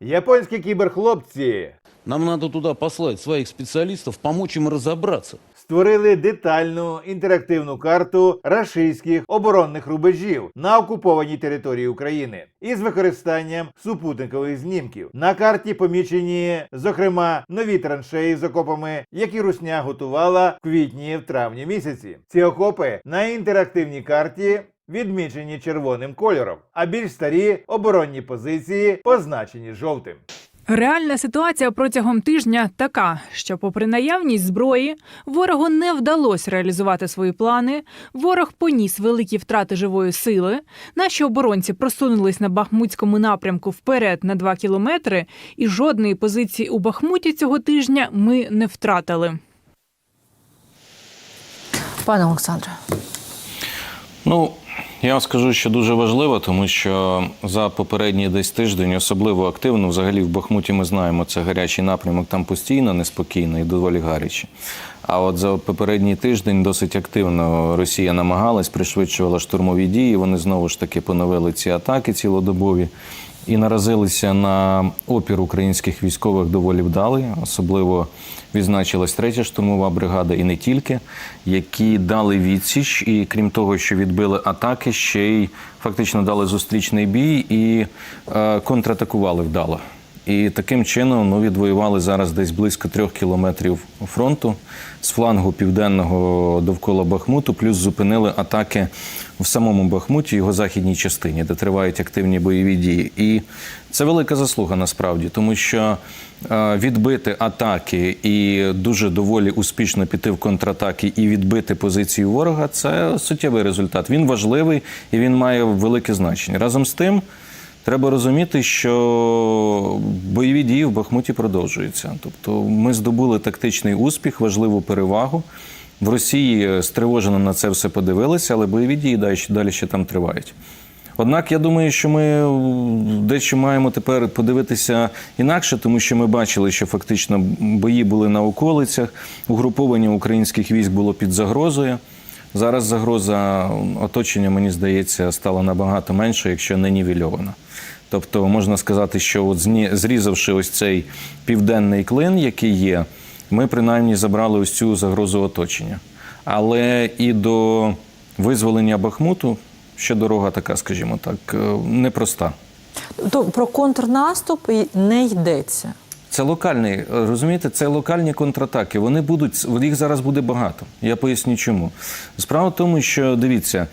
Японські кіберхлопці Нам надо туда послать своих специалистов, помочь им разобраться. створили детальну інтерактивну карту рашистських оборонних рубежів на окупованій території України із використанням супутникових знімків. На карті помічені, зокрема, нові траншеї з окопами, які русня готувала в квітні в травні місяці. Ці окопи на інтерактивній карті. Відмічені червоним кольором, а більш старі оборонні позиції позначені жовтим. Реальна ситуація протягом тижня така, що, попри наявність зброї, ворогу не вдалося реалізувати свої плани. Ворог поніс великі втрати живої сили. Наші оборонці просунулись на Бахмутському напрямку вперед на 2 кілометри, і жодної позиції у Бахмуті цього тижня ми не втратили. Пане Олександре, Ну, я вам скажу, що дуже важливо, тому що за попередній десь тиждень особливо активно, взагалі в Бахмуті ми знаємо, це гарячий напрямок, там постійно неспокійно і доволі гаряче. А от за попередній тиждень досить активно Росія намагалась, пришвидшувала штурмові дії. Вони знову ж таки поновили ці атаки цілодобові і наразилися на опір українських військових доволі вдалий. Особливо відзначилась третя штурмова бригада, і не тільки, які дали відсіч, і крім того, що відбили атаки, ще й фактично дали зустрічний бій і е, контратакували вдало. І таким чином ну, відвоювали зараз десь близько трьох кілометрів фронту з флангу південного довкола Бахмуту, плюс зупинили атаки в самому Бахмуті, його західній частині, де тривають активні бойові дії. І це велика заслуга насправді, тому що е, відбити атаки і дуже доволі успішно піти в контратаки і відбити позицію ворога це суттєвий результат. Він важливий і він має велике значення. Разом з тим. Треба розуміти, що бойові дії в Бахмуті продовжуються. Тобто ми здобули тактичний успіх, важливу перевагу. В Росії стривожено на це все подивилися, але бойові дії далі, далі ще там тривають. Однак я думаю, що ми дещо маємо тепер подивитися інакше, тому що ми бачили, що фактично бої були на околицях, угруповання українських військ було під загрозою. Зараз загроза оточення, мені здається, стала набагато менше, якщо не нівельована. Тобто можна сказати, що от зрізавши ось цей південний клин, який є, ми принаймні забрали ось цю загрозу оточення. Але і до визволення Бахмуту ще дорога така, скажімо так, е, непроста. то про контрнаступ не йдеться. Це локальний, розумієте, це локальні контратаки. Вони будуть, їх зараз буде багато. Я поясню чому. Справа в тому, що дивіться,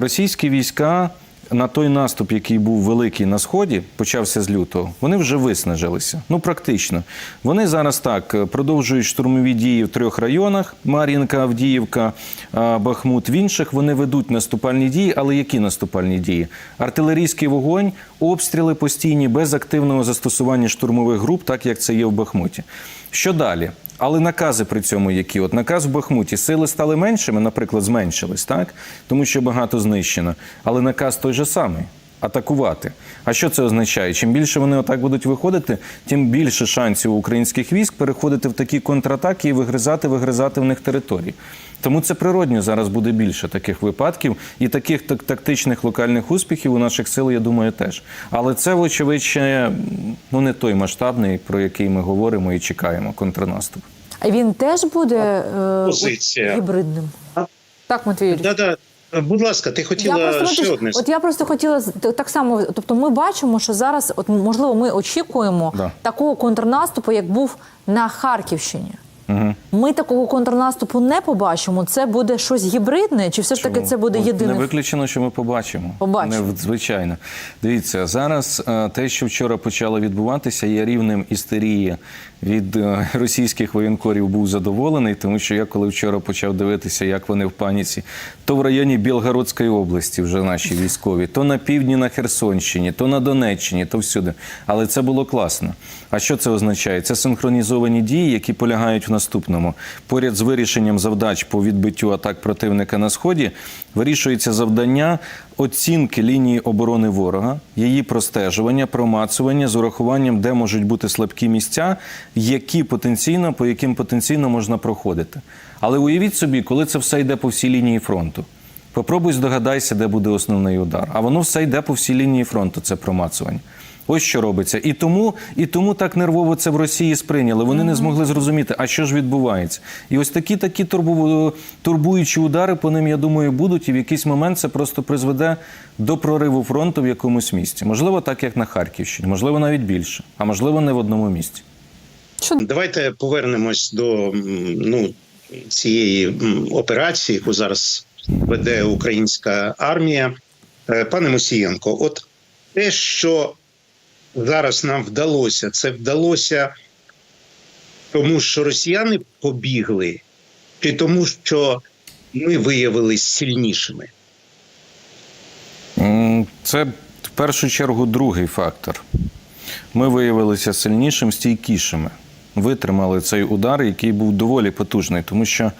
російські війська на той наступ, який був великий на сході, почався з лютого. Вони вже виснажилися. Ну практично. Вони зараз так е, продовжують штурмові дії в трьох районах: Мар'їнка, Авдіївка, Бахмут. В інших вони ведуть наступальні дії. Але які наступальні дії? Артилерійський вогонь, обстріли постійні без активного застосування штурмових груп, так як це є в Бахмуті. Що далі? Але накази при цьому які? От наказ в Бахмуті сили стали меншими, наприклад, зменшились, так? Тому що багато знищено. Але наказ той же самий. Атакувати. А що це означає? Чим більше вони отак будуть виходити, тим більше шансів у українських військ переходити в такі контратаки і вигризати, вигризати в них території. Тому це природньо зараз буде більше таких випадків і таких так- тактичних локальних успіхів у наших сил, я думаю, теж. Але це, вочевидь, ще ну, не той масштабний, про який ми говоримо і чекаємо контрнаступ. А він теж буде е, гібридним. Так, Матвій? Да, да. Будь ласка, ти хотіла Я просто, ще одне. от я просто хотіла з- так само. Тобто, ми бачимо, що зараз, от можливо, ми очікуємо Да. такого контрнаступу, як був на Харківщині. Ми такого контрнаступу не побачимо. Це буде щось гібридне, чи все ж таки це буде єдиний Не виключено, що ми побачимо. Побачимо. Не, звичайно. Дивіться, зараз е, те, що вчора почало відбуватися, є рівнем істерії від е, російських воєнкорів був задоволений, тому що я коли вчора почав дивитися, як вони в паніці, то в районі Білгородської області вже наші військові, то на півдні на Херсонщині, то на Донеччині, то всюди. Але це було класно. А що це означає? Це синхронізовані дії, які полягають в наступному. Поряд з вирішенням завдач по відбиттю атак противника на сході вирішується завдання оцінки лінії оборони ворога, її простежування, промацування з урахуванням, де можуть бути слабкі місця, які потенційно, по яким потенційно можна проходити. Але уявіть собі, коли це все йде по всій лінії фронту. Попробуй здогадайся, де буде основний удар. А воно все йде по всій лінії фронту, це промацування. Ось що робиться. І тому, і тому так нервово це в Росії сприйняли. Вони не змогли зрозуміти, а що ж відбувається. І ось такі такі турбу, турбуючі удари по ним, я думаю, будуть. І в якийсь момент це просто призведе до прориву фронту в якомусь місці. Можливо, так як на Харківщині, можливо, навіть більше, а можливо, не в одному місці. Давайте повернемось до ну, цієї операції, яку зараз веде українська армія. Е, Пане Мусієнко, от те, що зараз нам вдалося, це вдалося тому, що росіяни побігли, чи тому, що ми виявились сильнішими. Це в першу чергу другий фактор. Ми виявилися сильнішим, стійкішими. Витримали цей удар, який був доволі потужний, тому що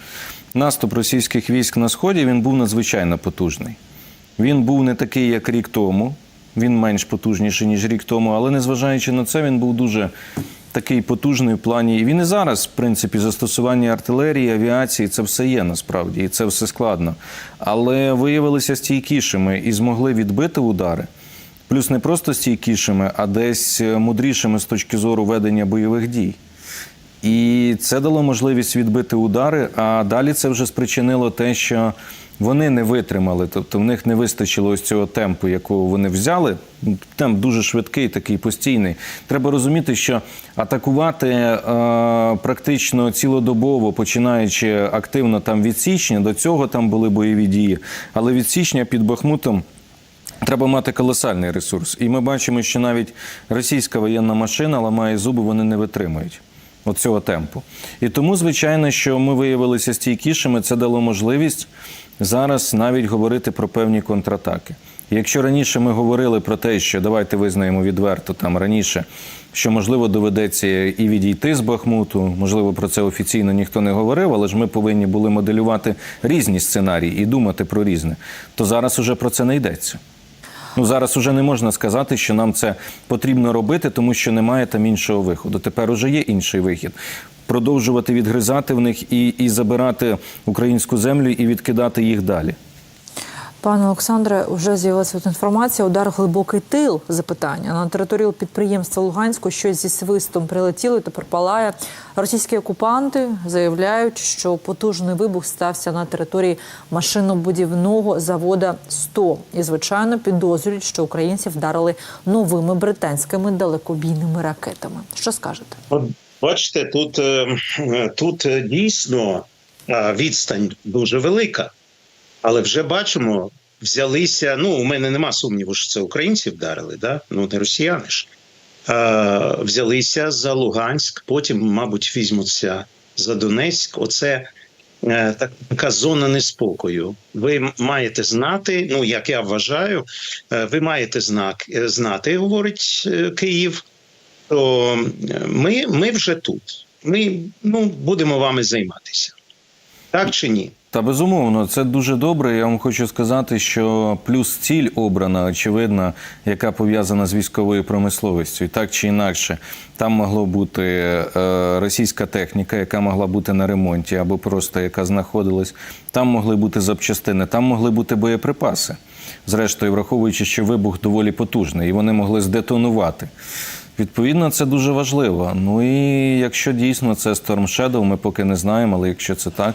наступ російських військ на сході він був надзвичайно потужний. Він був не такий, як рік тому. Він менш потужніший, ніж рік тому, але незважаючи на це, він був дуже такий потужний в плані. Він і зараз, в принципі, застосування артилерії, авіації це все є насправді, і це все складно. Але виявилися стійкішими і змогли відбити удари. Плюс не просто стійкішими, а десь е, мудрішими з точки зору ведення бойових дій. І це дало можливість відбити удари. А далі це вже спричинило те, що вони не витримали, тобто в них не вистачило ось цього темпу, якого вони взяли. Темп дуже швидкий, такий постійний. Треба розуміти, що атакувати е, практично цілодобово, починаючи активно там від січня, до цього там були бойові дії. Але від січня під Бахмутом Треба мати колосальний ресурс. І ми бачимо, що навіть російська воєнна машина ламає зуби, вони не витримують от цього темпу. І тому, звичайно, що ми виявилися стійкішими, це дало можливість зараз навіть говорити про певні контратаки. Якщо раніше ми говорили про те, що давайте визнаємо відверто там раніше, що можливо доведеться і відійти з Бахмуту, можливо, про це офіційно ніхто не говорив, але ж ми повинні були моделювати різні сценарії і думати про різне, то зараз уже про це не йдеться. Ну зараз уже не можна сказати, що нам це потрібно робити, тому що немає там іншого виходу. Тепер уже є інший вихід. Продовжувати відгризати в них і, і забирати українську землю і відкидати їх далі. Пане Олександре, вже з'явилася інформація. Удар глибокий тил. Запитання на територію підприємства Луганську щось зі свистом прилетіло і тепер палає. Російські окупанти заявляють, що потужний вибух стався на території машинобудівного завода 100. І звичайно підозрюють, що українці вдарили новими британськими далекобійними ракетами. Що скажете? Бачите, тут, е, е, тут е, дійсно відстань дуже велика, але вже бачимо, взялися. Ну, у мене нема сумніву, що це українці вдарили, да? ну не росіяни ж. Е, взялися за Луганськ, потім, мабуть, візьмуться за Донецьк. Оце е, така зона неспокою. Ви маєте знати, ну як я вважаю, е, ви маєте знак, е, знати, говорить е, Київ то е, ми, ми вже тут. Ми ну, будемо вами займатися. Так чи ні? Та безумовно, це дуже добре. Я вам хочу сказати, що плюс ціль обрана, очевидна, яка пов'язана з військовою промисловістю, і так чи інакше, там могло бути е, російська техніка, яка могла бути на ремонті, або просто яка знаходилась. Там могли бути запчастини, там могли бути боєприпаси. Зрештою, враховуючи, що вибух доволі потужний, і вони могли здетонувати. Відповідно, це дуже важливо. Ну і якщо дійсно це Storm Shadow, ми поки не знаємо, але якщо це так,